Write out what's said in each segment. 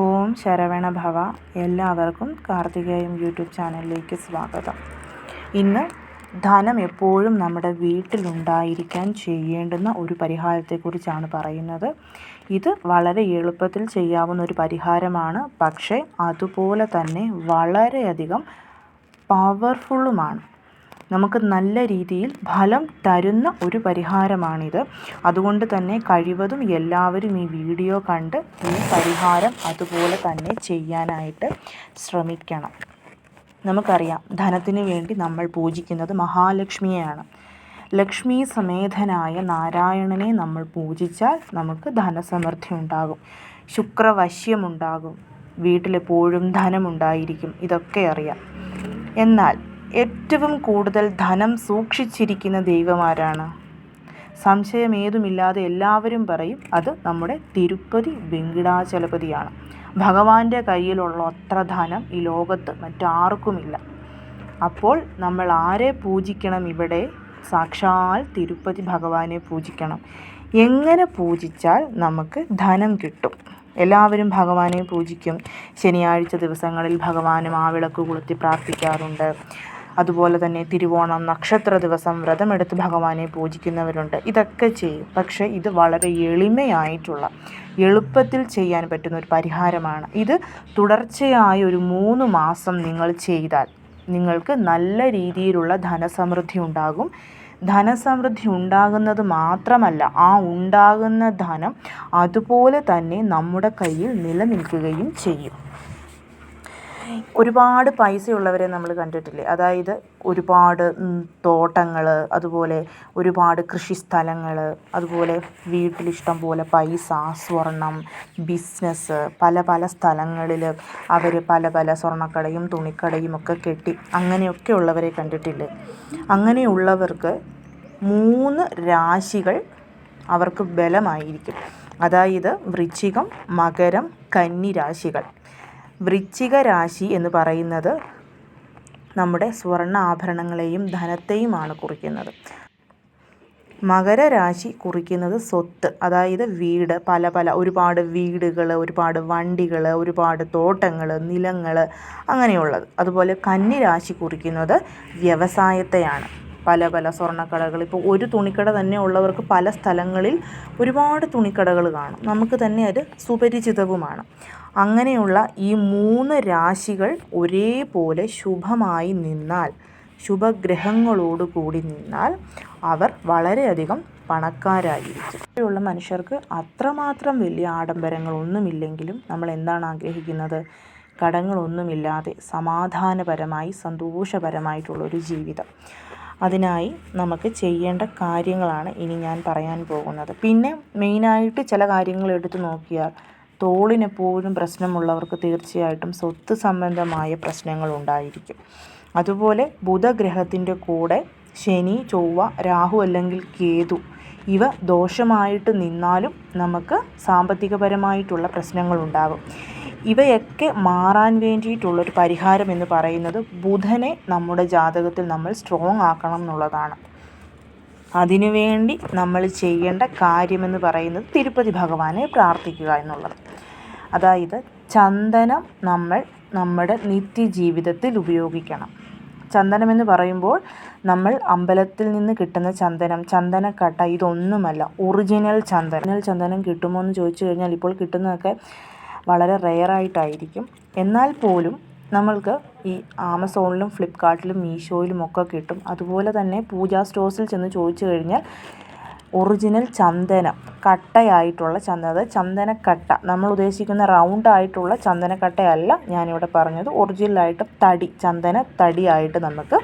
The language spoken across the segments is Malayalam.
ഓം ശരവണ ഭവ. എല്ലാവർക്കും കാർത്തികേയം യൂട്യൂബ് ചാനലിലേക്ക് സ്വാഗതം. ഇന്ന് ധനം എപ്പോഴും നമ്മുടെ വീട്ടിലുണ്ടായിരിക്കാൻ ചെയ്യേണ്ടുന്ന ഒരു പരിഹാരത്തെക്കുറിച്ചാണ് പറയുന്നത്. ഇത് വളരെ എളുപ്പത്തിൽ ചെയ്യാവുന്ന ഒരു പരിഹാരമാണ്. പക്ഷേ അതുപോലെ തന്നെ വളരെയധികം പവർഫുള്ളുമാണ് നമുക്ക് നല്ല രീതിയിൽ ഫലം തരുന്ന ഒരു പരിഹാരമാണിത്. അതുകൊണ്ട് തന്നെ കഴിവതും എല്ലാവരും ഈ വീഡിയോ കണ്ട് ഈ പരിഹാരം അതുപോലെ തന്നെ ചെയ്യാനായിട്ട് ശ്രമിക്കണം. നമുക്കറിയാം ധനത്തിന് വേണ്ടി നമ്മൾ പൂജിക്കുന്നത് മഹാലക്ഷ്മിയെയാണ്. ലക്ഷ്മി സമേതനായ നാരായണനെ നമ്മൾ പൂജിച്ചാൽ നമുക്ക് ധനസമൃദ്ധി ഉണ്ടാകും. ശുക്രവശ്യമുണ്ടാകും. വീട്ടിലെപ്പോഴും ധനമുണ്ടായിരിക്കും. ഇതൊക്കെ അറിയാം. എന്നാൽ ഏറ്റവും കൂടുതൽ ധനം സൂക്ഷിച്ചിരിക്കുന്ന ദൈവമാരാണ്. സംശയമേതുമില്ലാതെ എല്ലാവരും പറയും അത് നമ്മുടെ തിരുപ്പതി വെങ്കിടാചലപതിയാണ്. ഭഗവാന്റെ കയ്യിലുള്ള അത്ര ധനം ഈ ലോകത്ത് മറ്റാർക്കുമില്ല. അപ്പോൾ നമ്മൾ ആരെ പൂജിക്കണം ഇവിടെ? സാക്ഷാൽ തിരുപ്പതി ഭഗവാനെ പൂജിക്കണം. എങ്ങനെ പൂജിച്ചാൽ നമുക്ക് ധനം കിട്ടും? എല്ലാവരും ഭഗവാനെ പൂജിക്കും. ശനിയാഴ്ച ദിവസങ്ങളിൽ ഭഗവാന് മാവിളക്ക് കൊളുത്തി പ്രാർത്ഥിക്കാറുണ്ട്. അതുപോലെ തന്നെ തിരുവോണം നക്ഷത്ര ദിവസം വ്രതമെടുത്ത് ഭഗവാനെ പൂജിക്കുന്നവരുണ്ട്. ഇതൊക്കെ ചെയ്യും. പക്ഷേ ഇത് വളരെ എളിമയായിട്ടുള്ള എളുപ്പത്തിൽ ചെയ്യാൻ പറ്റുന്ന ഒരു പരിഹാരമാണ്. ഇത് തുടർച്ചയായ ഒരു മൂന്ന് മാസം നിങ്ങൾ ചെയ്താൽ നിങ്ങൾക്ക് നല്ല രീതിയിലുള്ള ധനസമൃദ്ധി ഉണ്ടാകും. ധനസമൃദ്ധി ഉണ്ടാകുന്നത് മാത്രമല്ല ആ ഉണ്ടാകുന്ന ധനം അതുപോലെ തന്നെ നമ്മുടെ കയ്യിൽ നിലനിൽക്കുകയും ചെയ്യും. ഒരുപാട് പൈസയുള്ളവരെ നമ്മൾ കണ്ടിട്ടില്ലേ? അതായത് ഒരുപാട് തോട്ടങ്ങൾ അതുപോലെ ഒരുപാട് കൃഷിസ്ഥലങ്ങൾ അതുപോലെ വീട്ടിലിഷ്ടം പോലെ പൈസ സ്വർണം ബിസിനസ് പല പല സ്ഥലങ്ങളിൽ അവർ പല പല സ്വർണക്കടയും തുണിക്കടയും ഒക്കെ കെട്ടി അങ്ങനെയൊക്കെ ഉള്ളവരെ കണ്ടിട്ടില്ലേ? അങ്ങനെയുള്ളവർക്ക് മൂന്ന് രാശികൾ അവർക്ക് ബലമായിരിക്കും. അതായത് വൃശ്ചികം മകരം കന്നി രാശികൾ. വൃശ്ചിക രാശി എന്ന് പറയുന്നത് നമ്മുടെ സ്വർണ ആഭരണങ്ങളെയും ധനത്തെയുമാണ് കുറിക്കുന്നത്. മകരരാശി കുറിക്കുന്നത് സ്വത്ത് അതായത് വീട് പല പല ഒരുപാട് വീടുകൾ ഒരുപാട് വണ്ടികൾ ഒരുപാട് തോട്ടങ്ങൾ നിലങ്ങൾ അങ്ങനെയുള്ളത്. അതുപോലെ കന്നിരാശി കുറിക്കുന്നത് വ്യവസായത്തെയാണ്. പല പല സ്വർണക്കടകൾ. ഇപ്പോൾ ഒരു തുണിക്കട തന്നെ ഉള്ളവർക്ക് പല സ്ഥലങ്ങളിൽ ഒരുപാട് തുണിക്കടകൾ കാണും. നമുക്ക് തന്നെ അത് സുപരിചിതവുമാണ്. അങ്ങനെയുള്ള ഈ മൂന്ന് രാശികൾ ഒരേപോലെ ശുഭമായി നിന്നാൽ ശുഭഗ്രഹങ്ങളോട് കൂടി നിന്നാൽ അവർ വളരെയധികം പണക്കാരായിരിക്കും. ഇവിടെയുള്ള മനുഷ്യർക്ക് അത്രമാത്രം വലിയ ആഡംബരങ്ങളൊന്നുമില്ലെങ്കിലും നമ്മൾ എന്താണ് ആഗ്രഹിക്കുന്നത്? കടങ്ങളൊന്നുമില്ലാതെ സമാധാനപരമായി സന്തോഷപരമായിട്ടുള്ളൊരു ജീവിതം. അതിനായി നമുക്ക് ചെയ്യേണ്ട കാര്യങ്ങളാണ് ഇനി ഞാൻ പറയാൻ പോകുന്നത്. പിന്നെ മെയിനായിട്ട് ചില കാര്യങ്ങൾ എടുത്തു നോക്കിയാൽ തോളിനെപ്പോഴും പ്രശ്നമുള്ളവർക്ക് തീർച്ചയായിട്ടും സ്വത്ത് സംബന്ധമായ പ്രശ്നങ്ങൾ ഉണ്ടായിരിക്കും. അതുപോലെ ബുധഗ്രഹത്തിന്റെ കൂടെ ശനി ചൊവ്വ രാഹു അല്ലെങ്കിൽ കേതു ഇവ ദോഷമായിട്ട് നിന്നാലും നമുക്ക് സാമ്പത്തികപരമായിട്ടുള്ള പ്രശ്നങ്ങളുണ്ടാകും. ഇവയൊക്കെ മാറാൻ വേണ്ടിയിട്ടുള്ളൊരു പരിഹാരം എന്ന് പറയുന്നത് ബുധനെ നമ്മുടെ ജാതകത്തിൽ നമ്മൾ സ്ട്രോങ് ആക്കണം എന്നുള്ളതാണ്. അതിനുവേണ്ടി നമ്മൾ ചെയ്യേണ്ട കാര്യമെന്ന് പറയുന്നത് തിരുപ്പതി ഭഗവാനെ പ്രാർത്ഥിക്കുക എന്നുള്ളത്. അതായത് ചന്ദനം നമ്മൾ നമ്മുടെ നിത്യജീവിതത്തിൽ ഉപയോഗിക്കണം. ചന്ദനം എന്ന് പറയുമ്പോൾ നമ്മൾ അമ്പലത്തിൽ നിന്ന് കിട്ടുന്ന ചന്ദനം ചന്ദനക്കട്ട ഇതൊന്നുമല്ല ഒറിജിനൽ ചന്ദനം. ഒറിജിനൽ ചന്ദനം കിട്ടുമോ എന്ന് ചോദിച്ചു കഴിഞ്ഞാൽ ഇപ്പോൾ കിട്ടുന്നതൊക്കെ വളരെ റെയറായിട്ടായിരിക്കും എന്നാൽ പോലും നമ്മൾക്ക് ഈ ആമസോണിലും ഫ്ലിപ്പ്കാർട്ടിലും മീഷോയിലും ഒക്കെ കിട്ടും. അതുപോലെ തന്നെ പൂജാ സ്റ്റോഴ്സിൽ ചെന്ന് ചോദിച്ചു കഴിഞ്ഞാൽ ഒറിജിനൽ ചന്ദനം കട്ടയായിട്ടുള്ള ചന്ദനം. ചന്ദനക്കട്ട. നമ്മൾ ഉദ്ദേശിക്കുന്ന റൗണ്ട് ആയിട്ടുള്ള ചന്ദനക്കട്ടയല്ല ഞാനിവിടെ പറഞ്ഞത്. ഒറിജിനലായിട്ട് തടി ചന്ദന തടിയായിട്ട് നമുക്ക്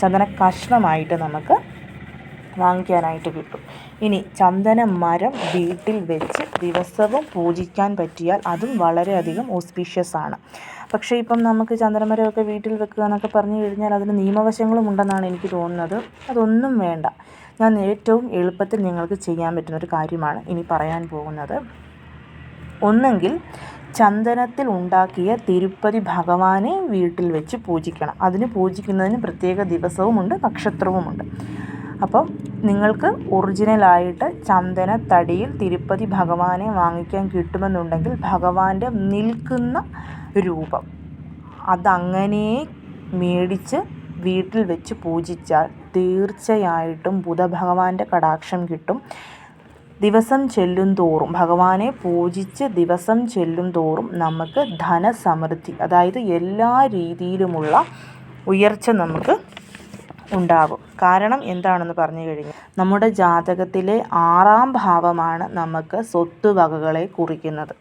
ചന്ദന കഷ്ണമായിട്ട് നമുക്ക് വാങ്ങിക്കാനായിട്ട് കിട്ടും. ഇനി ചന്ദന മരം വീട്ടിൽ വെച്ച് ദിവസവും പൂജിക്കാൻ പറ്റിയാൽ അതും വളരെയധികം ഓസ്പീഷ്യസ് ആണ്. പക്ഷേ ഇപ്പം നമുക്ക് ചന്ദനമരമൊക്കെ വീട്ടിൽ വെക്കുക എന്നൊക്കെ പറഞ്ഞു കഴിഞ്ഞാൽ അതിന് നിയമവശങ്ങളും ഉണ്ടെന്നാണ് എനിക്ക് തോന്നുന്നത്. അതൊന്നും വേണ്ട. ഞാൻ ഏറ്റവും എളുപ്പത്തിൽ നിങ്ങൾക്ക് ചെയ്യാൻ പറ്റുന്ന ഒരു കാര്യമാണ് ഇനി പറയാൻ പോകുന്നത്. ഒന്നെങ്കിൽ ചന്ദനത്തിൽ ഉണ്ടാക്കിയ തിരുപ്പതി ഭഗവാനെ വീട്ടിൽ വെച്ച് പൂജിക്കണം. അതിന് പൂജിക്കുന്നതിന് പ്രത്യേക ദിവസവുമുണ്ട് നക്ഷത്രവുമുണ്ട്. അപ്പം നിങ്ങൾക്ക് ഒറിജിനലായിട്ട് ചന്ദന തടിയിൽ തിരുപ്പതി ഭഗവാനെ വാങ്ങിക്കാൻ കിട്ടുമെന്നുണ്ടെങ്കിൽ ഭഗവാന്റെ നിൽക്കുന്ന രൂപം. അതങ്ങനെ മേടിച്ച് വീട്ടിൽ വെച്ച് പൂജിച്ചാൽ തീർച്ചയായിട്ടും ബുധഭഗവാന്റെ കടാക്ഷം കിട്ടും. ദിവസം ചെല്ലും തോറും ഭഗവാനെ പൂജിച്ച് ദിവസം ചെല്ലും തോറും നമുക്ക് ധനസമൃദ്ധി അതായത് എല്ലാ രീതിയിലുമുള്ള ഉയർച്ച നമുക്ക് ഉണ്ടാകും. കാരണം എന്താണെന്ന് പറഞ്ഞു കഴിഞ്ഞാൽ നമ്മുടെ ജാതകത്തിലെ ആറാം ഭാവമാണ് നമുക്ക് സ്വത്ത് വകകളെ കുറിക്കുന്നത്.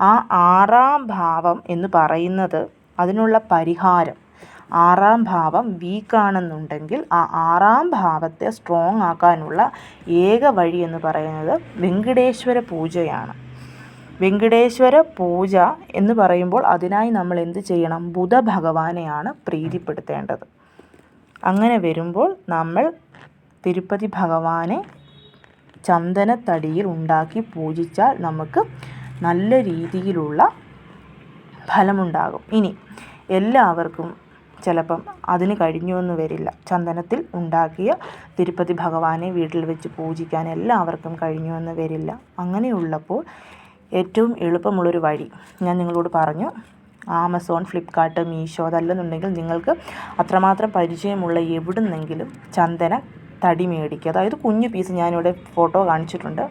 ആ ആറാം ഭാവം എന്ന് പറയുന്നത് അതിനുള്ള പരിഹാരം ആറാം ഭാവം വീക്കാണെന്നുണ്ടെങ്കിൽ ആ ആറാം ഭാവത്തെ സ്ട്രോങ് ആക്കാനുള്ള ഏക വഴി എന്ന് പറയുന്നത് വെങ്കടേശ്വര പൂജയാണ്. വെങ്കടേശ്വര പൂജ എന്ന് പറയുമ്പോൾ അതിനായി നമ്മൾ എന്ത് ചെയ്യണം? ബുധ ഭഗവാനെയാണ് പ്രീതിപ്പെടുത്തേണ്ടത്. അങ്ങനെ വരുമ്പോൾ നമ്മൾ തിരുപ്പതി ഭഗവാനെ ചന്ദനത്തടിയിൽ ഉണ്ടാക്കി പൂജിച്ചാൽ നമുക്ക് നല്ല രീതിയിലുള്ള ഫലമുണ്ടാകും. ഇനി എല്ലാവർക്കും ചിലപ്പം അതിന് കഴിഞ്ഞു എന്ന് വരില്ല. ചന്ദനത്തിൽ ഉണ്ടാക്കിയ തിരുപ്പതി ഭഗവാനെ വീട്ടിൽ വെച്ച് പൂജിക്കാൻ എല്ലാവർക്കും കഴിഞ്ഞു എന്ന് വരില്ല. അങ്ങനെയുള്ളപ്പോൾ ഏറ്റവും എളുപ്പമുള്ളൊരു വഴി ഞാൻ നിങ്ങളോട് പറഞ്ഞു. ആമസോൺ ഫ്ലിപ്കാർട്ട് മീഷോ അതല്ലെന്നുണ്ടെങ്കിൽ നിങ്ങൾക്ക് അത്രമാത്രം പരിചയമുള്ള എവിടുന്നെങ്കിലും ചന്ദന തടി മേടിക്കുക. അതായത് കുഞ്ഞു പീസ് ഞാനിവിടെ ഫോട്ടോ കാണിച്ചിട്ടുണ്ട്.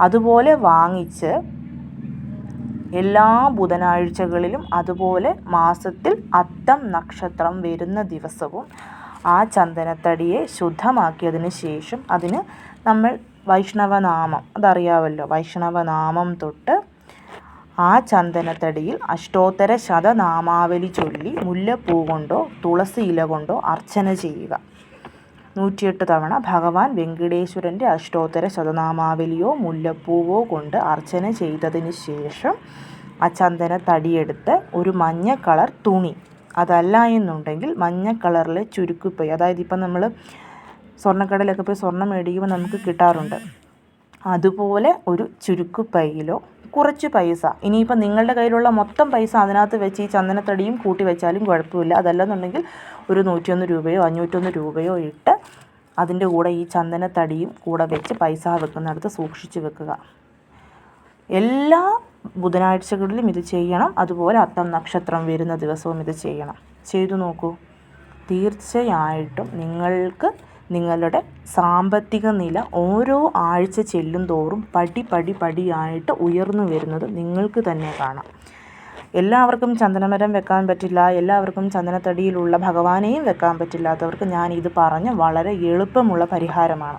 അതുപോലെ വാങ്ങിച്ച് എല്ലാ ബുധനാഴ്ചകളിലും അതുപോലെ മാസത്തിൽ അത്തം നക്ഷത്രം വരുന്ന ദിവസവും ആ ചന്ദനത്തടിയെ ശുദ്ധമാക്കിയതിന് ശേഷം അതിന് നമ്മൾ വൈഷ്ണവനാമം അതറിയാമല്ലോ വൈഷ്ണവനാമം തൊട്ട് ആ ചന്ദനത്തടിയിൽ അഷ്ടോത്തര ശതനാമാവലി ചൊല്ലി മുല്ലപ്പൂ കൊണ്ടോ തുളസി ഇല കൊണ്ടോ അർച്ചന ചെയ്യുക. നൂറ്റിയെട്ട് തവണ ഭഗവാൻ വെങ്കടേശ്വരന്റെ അഷ്ടോത്തര ശതനാമാവലിയോ മുല്ലപ്പൂവോ കൊണ്ട് അർച്ചന ചെയ്തതിന് ശേഷം ആ ചന്ദന തടിയെടുത്ത് ഒരു മഞ്ഞ കളർ തുണി. അതല്ല എന്നുണ്ടെങ്കിൽ മഞ്ഞ കളറിലെ ചുരുക്കുപ്പൈ അതായത് ഇപ്പം നമ്മൾ സ്വർണക്കടയിലൊക്കെ പോയി സ്വർണം മേടിക്കുമ്പോൾ നമുക്ക് കിട്ടാറുണ്ട്. അതുപോലെ ഒരു ചുരുക്കുപ്പൈയിലോ കുറച്ച് പൈസ. ഇനിയിപ്പോൾ നിങ്ങളുടെ കയ്യിലുള്ള മൊത്തം പൈസ അതിനകത്ത് വെച്ച് ഈ ചന്ദനത്തടിയും കൂട്ടി വെച്ചാലും കുഴപ്പമില്ല. അതല്ലെന്നുണ്ടെങ്കിൽ ഒരു നൂറ്റിയൊന്ന് രൂപയോ അഞ്ഞൂറ്റൊന്ന് രൂപയോ ഇട്ട് അതിന്റെ കൂടെ ഈ ചന്ദനത്തടിയും കൂടെ വെച്ച് പൈസ വെക്കുന്നിടത്ത് സൂക്ഷിച്ച് വെക്കുക. എല്ലാ ബുധനാഴ്ചകളിലും ഇത് ചെയ്യണം. അതുപോലെ അത്തം നക്ഷത്രം വരുന്ന ദിവസവും ഇത് ചെയ്യണം. ചെയ്തു നോക്കൂ. തീർച്ചയായിട്ടും നിങ്ങൾക്ക് നിങ്ങളുടെ സാമ്പത്തിക നില ഓരോ ആഴ്ച ചെല്ലും തോറും പടി പടി പടിയായിട്ട് ഉയർന്നു വരുന്നത് നിങ്ങൾക്ക് തന്നെ കാണാം. എല്ലാവർക്കും ചന്ദനമരം വെക്കാൻ പറ്റില്ല എല്ലാവർക്കും ചന്ദനത്തടിയിലുള്ള ഭഗവാനെയും വെക്കാൻ പറ്റില്ലാത്തവർക്ക് ഞാൻ ഇത് പറഞ്ഞ് വളരെ എളുപ്പമുള്ള പരിഹാരമാണ്.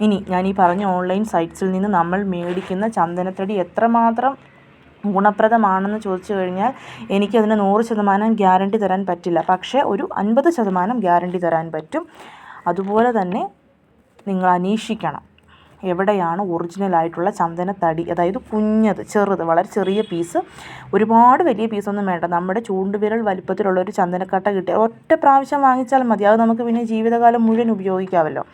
ഇനി ഞാൻ ഈ പറഞ്ഞ ഓൺലൈൻ സൈറ്റ്സിൽ നിന്ന് നമ്മൾ മേടിക്കുന്ന ചന്ദനത്തടി എത്രമാത്രം ഗുണപ്രദമാണെന്ന് ചോദിച്ചു കഴിഞ്ഞാൽ എനിക്കതിന് നൂറ് ശതമാനം ഗ്യാരണ്ടി തരാൻ പറ്റില്ല. പക്ഷേ ഒരു അൻപത് ശതമാനം ഗ്യാരണ്ടി തരാൻ പറ്റും. അതുപോലെ തന്നെ നിങ്ങൾ അന്വേഷിക്കണം എവിടെയാണ് ഒറിജിനലായിട്ടുള്ള ചന്ദനത്തടി അതായത് കുഞ്ഞത് ചെറുത് വളരെ ചെറിയ പീസ് ഒരുപാട് വലിയ പീസൊന്നും വേണ്ട. നമ്മുടെ ചൂണ്ടുവിരൽ വലിപ്പത്തിലുള്ള ഒരു ചന്ദനക്കട്ട കിട്ടിയ ഒറ്റ പ്രാവശ്യം വാങ്ങിച്ചാൽ മതി. അത് നമുക്ക് പിന്നെ ജീവിതകാലം മുഴുവൻ ഉപയോഗിക്കാമല്ലോ.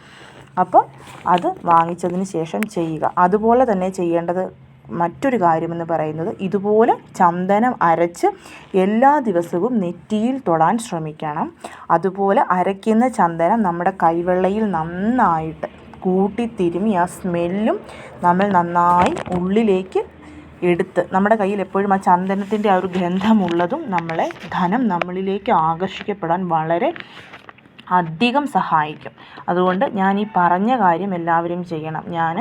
അപ്പോൾ അത് വാങ്ങിച്ചതിന് ശേഷം ചെയ്യുക. അതുപോലെ തന്നെ ചെയ്യേണ്ടത് മറ്റൊരു കാര്യമെന്ന് പറയുന്നത് ഇതുപോലെ ചന്ദനം അരച്ച് എല്ലാ ദിവസവും നെറ്റിയിൽ തൊടാൻ ശ്രമിക്കണം. അതുപോലെ അരയ്ക്കുന്ന ചന്ദനം നമ്മുടെ കൈവെള്ളയിൽ നന്നായിട്ട് കൂട്ടിത്തിരുമി ആ സ്മെല്ലും നമ്മൾ നന്നായി ഉള്ളിലേക്ക് എടുത്ത് നമ്മുടെ കയ്യിൽ എപ്പോഴും ആ ചന്ദനത്തിന്റെ ആ ഒരു ഗന്ധമുള്ളതും നമ്മളെ ധനം നമ്മളിലേക്ക് ആകർഷിക്കപ്പെടാൻ വളരെ അധികം സഹായിക്കും. അതുകൊണ്ട് ഞാൻ ഈ പറഞ്ഞ കാര്യം എല്ലാവരും ചെയ്യണം. ഞാൻ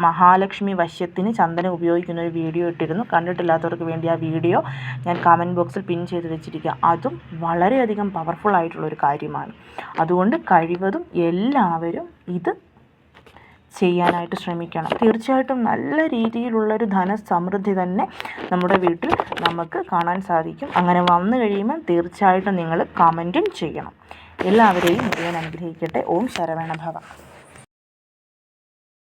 മഹാലക്ഷ്മി വശ്യത്തിന് ചന്ദനം ഉപയോഗിക്കുന്ന ഒരു വീഡിയോ ഇട്ടിരുന്നു. കണ്ടിട്ടില്ലാത്തവർക്ക് വേണ്ടി ആ വീഡിയോ ഞാൻ കമന്റ് ബോക്സിൽ പിൻ ചെയ്ത് വെച്ചിരിക്കുക അതും വളരെയധികം പവർഫുൾ ആയിട്ടുള്ളൊരു കാര്യമാണ്. അതുകൊണ്ട് കഴിവതും എല്ലാവരും ഇത് ചെയ്യാനായിട്ട് ശ്രമിക്കണം. തീർച്ചയായിട്ടും നല്ല രീതിയിലുള്ളൊരു ധനസമൃദ്ധി തന്നെ നമ്മുടെ വീട്ടിൽ നമുക്ക് കാണാൻ സാധിക്കും. അങ്ങനെ വന്നു കഴിയുമ്പോൾ തീർച്ചയായിട്ടും നിങ്ങൾ കമന്റും ചെയ്യണം. എല്ലാവരെയും മുഴുവൻ അനുഗ്രഹിക്കട്ടെ. ഓം ശരവണ ഭവ